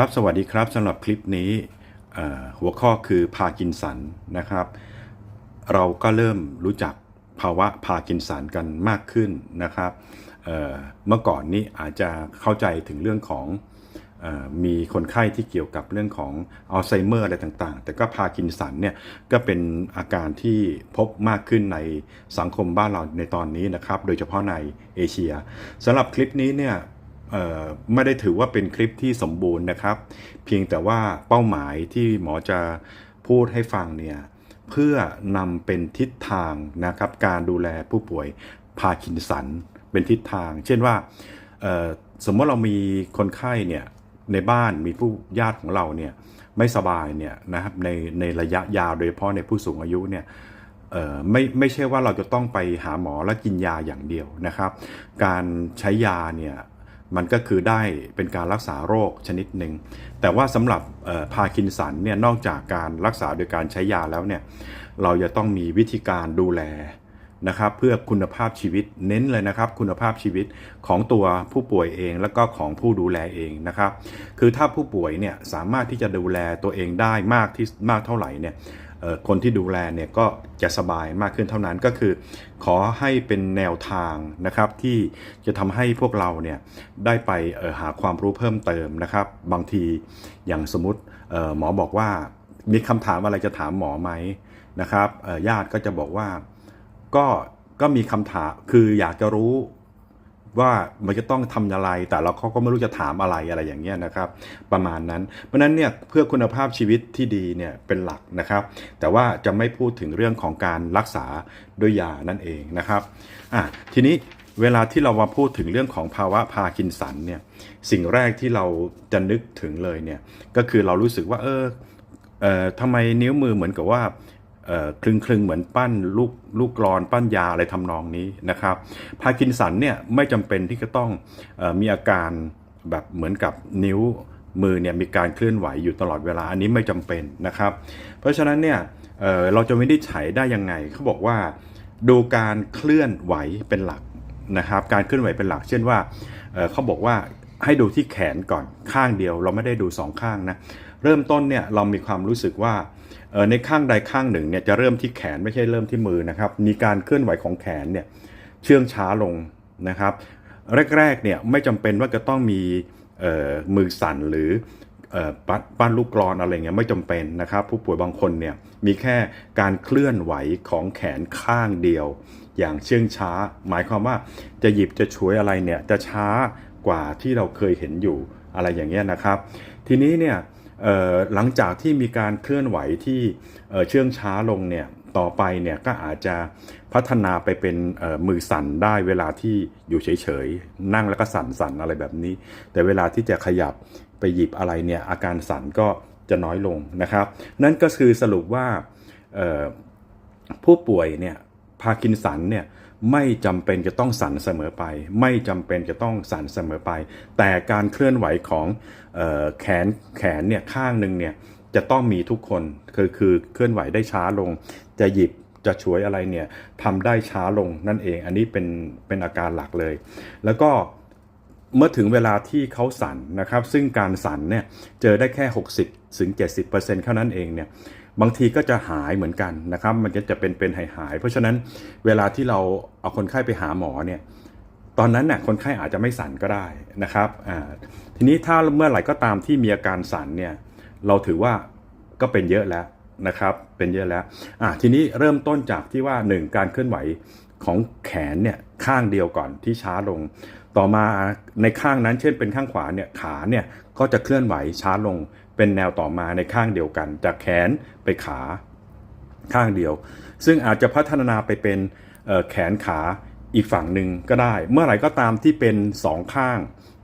ครับสวัสดีครับสำหรับคลิปนี้หัวข้อคือพากินสันนะครับ เราก็เริ่มรู้จักภาวะพากินสันกันมากขึ้นนะครับเมื่อก่อนนี้อาจจะเข้าใจถึงเรื่องของอมีคนไข้ที่เกี่ยวกับเรื่องของอัลไซเมอร์อะไรต่างๆ แต่ก็พากินสันเนี่ยก็เป็นอาการที่พบมากขึ้นในสังคมบ้านเราในตอนนี้นะครับ โดยเฉพาะในเอเชียสำหรับคลิปนี้เนี่ย ไม่ได้ถือว่าเป็นคลิปที่สมบูรณ์นะครับ เพียงแต่ว่าเป้าหมายที่หมอจะพูดให้ฟังเนี่ยเพื่อนำเป็นทิศทางนะครับ การดูแลผู้ป่วยพาร์กินสันเป็นทิศทาง เช่นว่าสมมติเรามีคนไข้เนี่ยในบ้านมีผู้ญาติของเราเนี่ยไม่สบายเนี่ยนะครับในในระยะยาวโดยเฉพาะในผู้สูงอายุเนี่ยไม่ไม่ใช่ว่าเราจะต้องไปหาหมอแล้วกินยาอย่างเดียวนะครับ การใช้ยาเนี่ย มันก็คือได้เป็นการรักษาโรคชนิดหนึ่ง แต่ว่าสำหรับพาร์กินสันเนี่ยนอกจากการรักษาโดยการใช้ยาแล้วเนี่ยเราจะต้องมีวิธีการดูแลนะครับเพื่อคุณภาพชีวิตเน้นเลยนะครับ คุณภาพชีวิตของตัวผู้ป่วยเองแล้วก็ของผู้ดูแลเองนะครับ คือถ้าผู้ป่วยเนี่ยสามารถที่จะดูแลตัวเองได้มากที่มากเท่าไหร่เนี่ย คนที่ดูแลเนี่ยก็จะสบายมากขึ้นเท่านั้นก็คือ ขอให้เป็นแนวทางนะครับที่จะทำให้พวกเราเนี่ยได้ไปหาความรู้เพิ่มเติมนะครับ บางทีอย่างสมมติหมอบอกว่ามีคำถามอะไรจะถามหมอไหมนะครับญาติก็จะบอกว่าก็ก็มีคำถามคืออยากจะรู้ ว่ามันจะต้องทำอะไร แต่เราเขาก็ไม่รู้จะถามอะไรอะไรอย่างเงี้ยนะครับประมาณนั้น เพราะนั้นเนี่ยเพื่อคุณภาพชีวิตที่ดีเนี่ยเป็นหลักนะครับ แต่ว่าจะไม่พูดถึงเรื่องของการรักษาด้วยยานั่นเองนะครับอะทีนี้เวลาที่เรามาพูดถึงเรื่องของภาวะพาร์กินสันเนี่ยสิ่งแรกที่เราจะนึกถึงเลยเนี่ยก็คือเรารู้สึกว่าเออเอ่อทำไมนิ้วมือเหมือนกับว่า คลึงคลึงๆเหมือนปั้นลูกลูกกรอนปั้นยาอะไรทำนองนี้นะครับพาร์กินสันเนี่ยไม่จำเป็นที่จะต้องอมีอาการแบบเหมือนกับนิ้วมือเนี่ยมีการเคลื่อนไหวอยู่ตลอดเวลาอันนี้ไม่จำเป็นนะครับ เพราะฉะนั้นเนี่ยเเราจะวินิจฉัยได้ยังไงเขาบอกว่าดูการเคลื่อนไหวเป็นหลักนะครับ การเคลื่อนไหวเป็นหลัก เช่นว่าเเขาบอกว่าให้ดูที่แขนก่อนข้างเดียว เราไม่ได้ดูสองข้างนะเริ่มต้นเนี่ยเรามีความรู้สึกว่า ในข้างใดข้างหนึ่งเนี่ยจะเริ่มที่แขนไม่ใช่เริ่มที่มือนะครับ มีการเคลื่อนไหวของแขนเนี่ยเชื่องช้าลงนะครับ แรกๆเนี่ยไม่จำเป็นว่าจะต้องมีเอ่อมือสั่นหรือเอ่อปั้นลูกกรอนอะไรเงี้ยไม่จำเป็นนะครับ ผู้ป่วยบางคนเนี่ยมีแค่การเคลื่อนไหวของแขนข้างเดียว อย่างเชื่องช้า หมายความว่าจะหยิบจะช่วยอะไรเนี่ยจะช้ากว่าที่เราเคยเห็นอยู่อะไรอย่างเงี้ยนะครับ ทีนี้เนี่ย หลังจากที่มีการเคลื่อนไหวที่เเชื่องช้าลงเนี่ยต่อไปเนี่ยก็อาจจะพัฒนาไปเป็นมือสั่นได้เวลาที่อยู่เฉยๆ นั่งแล้วก็สั่นๆอะไรแบบนี้ แต่เวลาที่จะขยับไปหยิบอะไรเนี่ยอาการสั่นก็จะน้อยลงนะครับ นั่นก็คือสรุปว่าผู้ป่วยเนี่ยพาร์กินสันเนี่ย ไม่จำเป็นจะต้องสั่นเสมอไป ไม่จำเป็นจะต้องสั่นเสมอไป แต่การเคลื่อนไหวของออแขนแขนเนี่ยข้างหนึ่งเนี่ยจะต้องมีทุกคนคือคือเคลื่อนไหวได้ช้าลง จะหยิบจะช่วยอะไรเนี่ยทำได้ช้าลงนั่นเอง อันนี้เป็นเป็นอาการหลักเลย แล้วก็เมื่อถึงเวลาที่เขาสั่นนะครับ ซึ่งการสั่นเนี่ยเจอได้แค่ 60ถึง70%เท่านั้นเองเนี่ย บางทีก็จะหายเหมือนกันนะครับ มันก็จะเป็นเป็นหายหายเพราะฉะนั้นเวลาที่เราเอาคนไข้ไปหาหมอเนี่ยตอนนั้นน่ะคนไข้อาจจะไม่สั่นก็ได้นะครับทีนี้ถ้าเมื่อไหร่ก็ตามที่มีอาการสั่นเนี่ยเราถือว่าก็เป็นเยอะแล้วนะครับเป็นเยอะแล้วทีนี้เริ่มต้นจากที่ว่า 1 การเคลื่อนไหวของแขนเนี่ยข้างเดียวก่อนที่ช้าลง ต่อมาในข้างนั้นเช่นเป็นข้างขวาเนี่ยขาเนี่ยก็จะเคลื่อนไหวช้าลง เป็นแนวต่อมาในข้างเดียวกัน จากแขนไปขาข้างเดียว ซึ่งอาจจะพัฒนาไปเป็นแขนขาอีกฝั่งหนึ่งก็ได้ เมื่อไหร่ก็ตามที่เป็นสองข้าง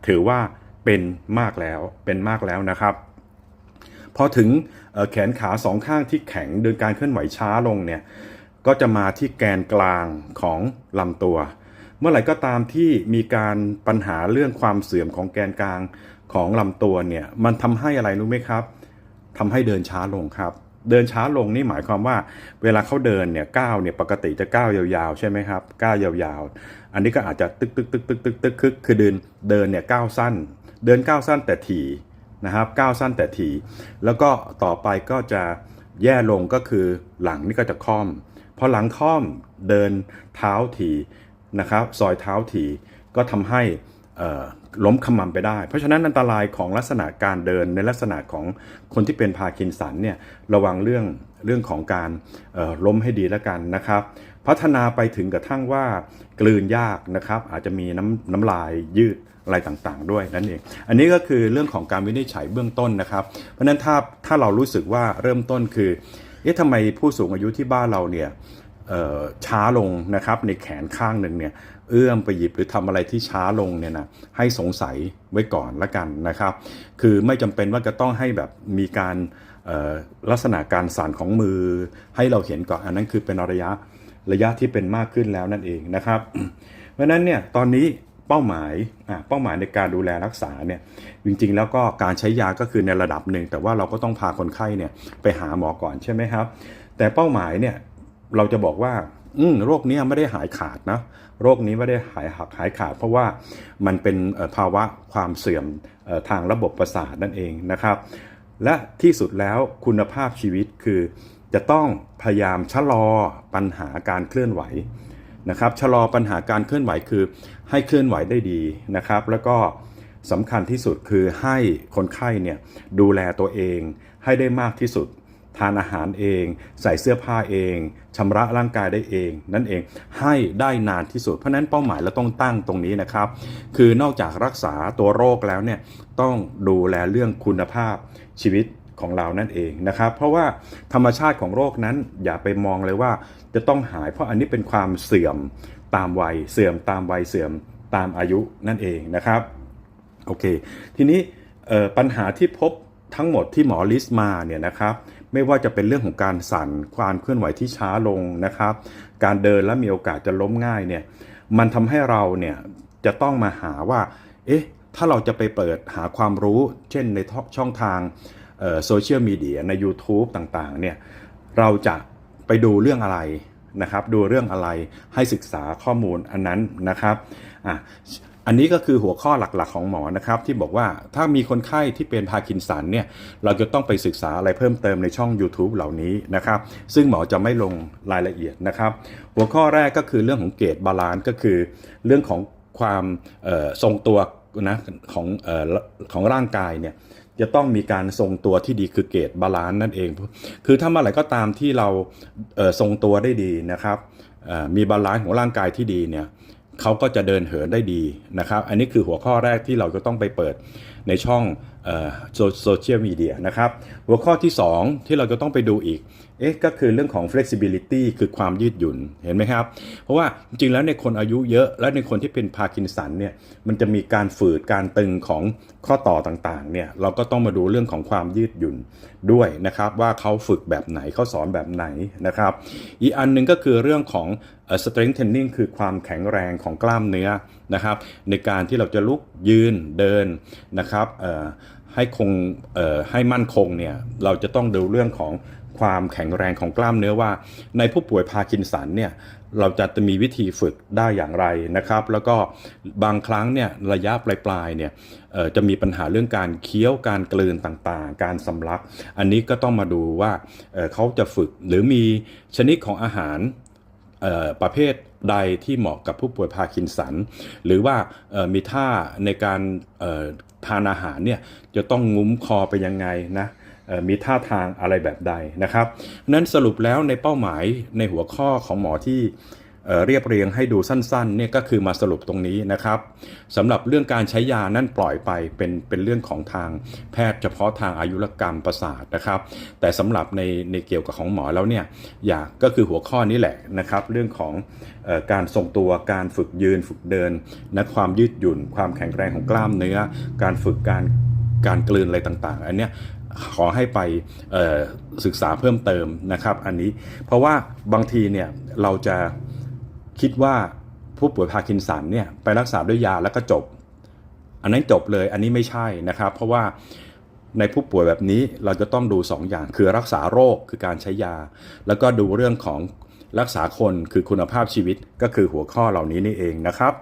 ถือว่าเป็นมากแล้วเป็นมากแล้วนะครับพอถึงแขนขาสองข้างที่แข็งโดยการเคลื่อนไหวช้าลงเนี่ยก็จะมาที่แกนกลางของลำตัว เมื่อไหร่ก็ตามที่มีการปัญหาเรื่องความเสื่อมของแกนกลาง ของลำตัวเนี่ยมันทำให้อะไรรู้ไหมครับทำให้เดินช้าลงครับ เดินช้าลงนี่หมายความว่า เวลาเขาเดินเนี่ยก้าวเนี่ยปกติจะก้าวยาวๆใช่ไหมครับก้าวยาวๆ อันนี้ก็อาจจะตึกตึกตึกตึกตึกตึกคึกคือเดินเดินเนี่ยก้าวสั้น เดินก้าวสั้นแต่ถี่นะครับก้าวสั้นแต่ทีแล้วก็ต่อไปก็จะแย่ลงก็คือหลังนี่ก็จะค่อมพอหลังค่อมเดินเท้าทีนะครับซอยเท้าทีก็ทำให้อ่อ ล้มขมำไปได้ เพราะฉะนั้นอันตรายของลักษณะการเดินในลักษณะของคนที่เป็นพาร์กินสันเนี่ยระวังเรื่องเรื่องของการเอ่อล้มให้ดีแล้วกันนะครับ พัฒนาไปถึงกระทั่งว่ากลืนยากนะครับ อาจจะมีน้ำน้ำลายยืดอะไรต่างๆ ด้วยนั่นเอง อันนี้ก็คือเรื่องของการวินิจฉัยเบื้องต้นนะครับ เพราะฉะนั้นถ้าถ้าเรารู้สึกว่าเริ่มต้นคือเอ๊ะทำไมผู้สูงอายุที่บ้านเราเนี่ย ช้าลงนะครับในแขนข้างหนึ่งเนี่ยเอื้อมไปหยิบหรือทำอะไรที่ช้าลงเนี่ยนะให้สงสัยไว้ก่อนละกันนะครับ คือไม่จำเป็นว่าจะต้องให้แบบมีการลักษณะการสั่นของมือ ให้เราเห็นก่อนอันนั้นคือเป็นระยะระยะที่เป็นมากขึ้นแล้วนั่นเองนะครับ เพราะฉะนั้นเนี่ยตอนนี้เป้าหมายเป้าหมายในการดูแลรักษาเนี่ยจริงๆ แล้วก็การใช้ยาก็คือในระดับหนึ่ง แต่ว่าเราก็ต้องพาคนไข้เนี่ยไปหาหมอก่อนใช่ไหมครับ แต่เป้าหมายเนี่ย เราจะบอกว่า อืโรคนี้ไม่ได้หายขาดนะโรคนี้ไม่ได้หายหักหายขาด เพราะว่ามันเป็นภาวะความเสื่อมทางระบบประสาทนั่นเองนะครับ และที่สุดแล้วคุณภาพชีวิตคือ จะต้องพยายามชะลอปัญหาการเคลื่อนไหวนะครับชะลอปัญหาการเคลื่อนไหวคือ ให้เคลื่อนไหวได้ดีนะครับ แล้วก็สำคัญที่สุดคือให้คนไข้เนี่ยดูแลตัวเองให้ได้มากที่สุด ทานอาหารเอง ใส่เสื้อผ้าเองชำระร่างกายได้เอง นั่นเองให้ได้นานที่สุด เพราะนั้นเป้าหมายเราต้องตั้งตรงนี้นะครับ คือนอกจากรักษาตัวโรคแล้วเนี่ยต้องดูแลเรื่องคุณภาพชีวิตของเรานั่นเองนะครับ เพราะว่าธรรมชาติของโรคนั้นอย่าไปมองเลยว่าจะต้องหายเพราะอันนี้เป็นความเสื่อมตามวัยเสื่อมตามวัยเสื่อมตามอายุนั่นเองนะครับโอเค ทีนี้ปัญหาที่พบทั้งหมดที่หมอลิสต์มาเนี่ยนะครับ ไม่ว่าจะเป็นเรื่องของการสั่นความเคลื่อนไหวที่ช้าลงนะครับ การเดินและมีโอกาสจะล้มง่ายเนี่ยมันทำให้เราเนี่ยจะต้องมาหาว่า เอ๊ะ ถ้าเราจะไปเปิดหาความรู้ เช่นในช่องทางโซเชียลมีเดียใน YouTube ต่างๆ เนี่ย เราจะไปดูเรื่องอะไรนะครับ ดูเรื่องอะไรให้ศึกษาข้อมูลอันนั้นนะครับอะ อันนี้ก็คือหัวข้อหลักๆของหมอนะครับ ที่บอกว่าถ้ามีคนไข้ที่เป็นพาร์กินสันเนี่ยเราจะต้องไปศึกษาอะไรเพิ่มเติมในช่อง YouTube เหล่านี้นะครับ ซึ่งหมอจะไม่ลงรายละเอียดนะครับ หัวข้อแรกก็คือเรื่องของเกตบาลานซ์ก็คือ เรื่องของความทรงตัวนะของออของร่างกายเนี่ยจะต้องมีการทรงตัวที่ดีคือเกตบาลานซ์นั่นเอง คือถ้าเมื่อไหร่ก็ตามที่เราทรงตัวได้ดีนะครับมีบาลานซ์ของร่างกายที่ดีเนี่ย เขาก็จะเดินเหินได้ดีนะครับ อันนี้คือหัวข้อแรกที่เราจะต้องไปเปิดในช่องโซเชียลมีเดียนะครับ หัวข้อที่ 2 ที่เราจะต้องไปดูอีก เอ๊ะก็คือเรื่องของ flexibility คือความยืดหยุ่นเห็นไหมครับ เพราะว่าจริงๆแล้วในคนอายุเยอะ และในคนที่เป็นพาร์กินสันเนี่ยมันจะมีการฝืดการตึงของข้อต่อต่างๆเนี่ยเราก็ต้องมาดูเรื่องของความยืดหยุ่นด้วยนะครับ ว่าเขาฝึกแบบไหนเขาสอนแบบไหนนะครับ อีกอันหนึ่งก็คือเรื่องของ strengthening คือความแข็งแรงของกล้ามเนื้อนะครับ ในการที่เราจะลุกยืนเดินนะครับให้คงให้มั่นคงเนี่ยเราจะต้องดูเรื่องของ ความแข็งแรงของกล้ามเนื้อว่า ในผู้ป่วยพาร์กินสันเนี่ยเราจะมีวิธีฝึกได้อย่างไรนะครับ แล้วก็บางครั้งเนี่ยระยะปลายๆเนี่ยจะมีปัญหาเรื่องการเคี้ยวการกลืนต่างๆ การสำลัก อันนี้ก็ต้องมาดูว่าเขาจะฝึกหรือมีชนิดของอาหารประเภทใดที่เหมาะกับผู้ป่วยพาร์กินสัน หรือว่ามีท่าในการทานอาหารเนี่ยจะต้องงุ้มคอไปยังไงนะ มีท่าทางอะไรแบบใดนะครับนั้นสรุปแล้วในเป้าหมายในหัวข้อของหมอที่เรียบเรียงให้ดูสั้นๆเนี่ยก็คือมาสรุปตรงนี้นะครับสำหรับเรื่องการใช้ยานั่นปล่อยไปเป็นเป็นเรื่องของทางแพทย์เฉพาะทางอายุรกรรมประสาทนะครับ แต่สำหรับในในเกี่ยวกับของหมอแล้วเนี่ยอยากก็คือหัวข้อนี้แหละนะครับ เรื่องของอการทรงตัวการฝึกยืนฝึกเดินนะความยืดหยุ่น ความแข็งแรงของกล้ามเนื้อ การฝึกการการกลืนอะไรต่างๆ อันเนี้ย ขอให้ไปศึกษาเพิ่มเติมนะครับ อันนี้เพราะว่าบางทีเนี่ยเราจะคิดว่าผู้ป่วยพาร์กินสันเนี่ยไปรักษาด้วยยาแล้วก็จบ อันนั้นจบเลยอันนี้ไม่ใช่นะครับ เพราะว่าในผู้ป่วยแบบนี้เราจะต้องดู 2 อย่างคือรักษาโรคคือการใช้ยา แล้วก็ดูเรื่องของรักษาคนคือคุณภาพชีวิตก็คือหัวข้อเหล่านี้นี่เองนะครับ